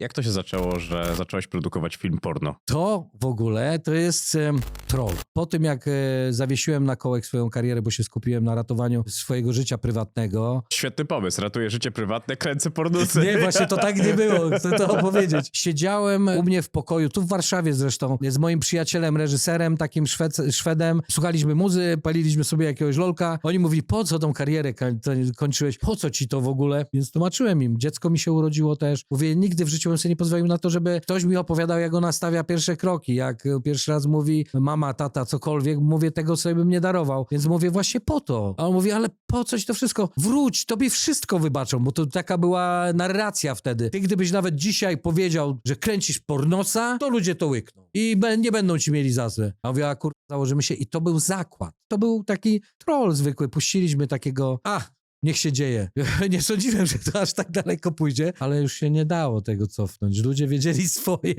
Jak to się zaczęło, że zacząłeś produkować film porno? To w ogóle to jest em, troll. Po tym jak e, zawiesiłem na kołek swoją karierę, bo się skupiłem na ratowaniu swojego życia prywatnego. Świetny pomysł, ratuję życie prywatne, kręcę pornusy. Nie, właśnie to tak nie było, chcę to opowiedzieć. Siedziałem u mnie w pokoju, tu w Warszawie zresztą, z moim przyjacielem, reżyserem, takim Szwed, Szwedem. Słuchaliśmy muzy, paliliśmy sobie jakiegoś lolka. Oni mówili, po co tą karierę kończyłeś? Po co ci to w ogóle? Więc tłumaczyłem im. Dziecko mi się urodziło też. Mówię, nigdy w życiu bym sobie nie pozwolił na to, żeby ktoś mi opowiadał, jak ona stawia pierwsze kroki. Jak pierwszy raz mówi mama, tata, cokolwiek, mówię, tego sobie bym nie darował. Więc mówię, właśnie po to. A on mówi, ale po co ci to wszystko? Wróć, tobie wszystko wybaczą, bo to taka była narracja wtedy. Ty gdybyś nawet dzisiaj powiedział, że kręcisz pornosa, to ludzie to łykną. I nie będą ci mieli za złe. A mówię, a kur... założymy się. I to był zakład. To był taki troll zwykły. Puściliśmy takiego, a, niech się dzieje. Nie sądziłem, że to aż tak daleko pójdzie, ale już się nie dało tego cofnąć. Ludzie wiedzieli swoje.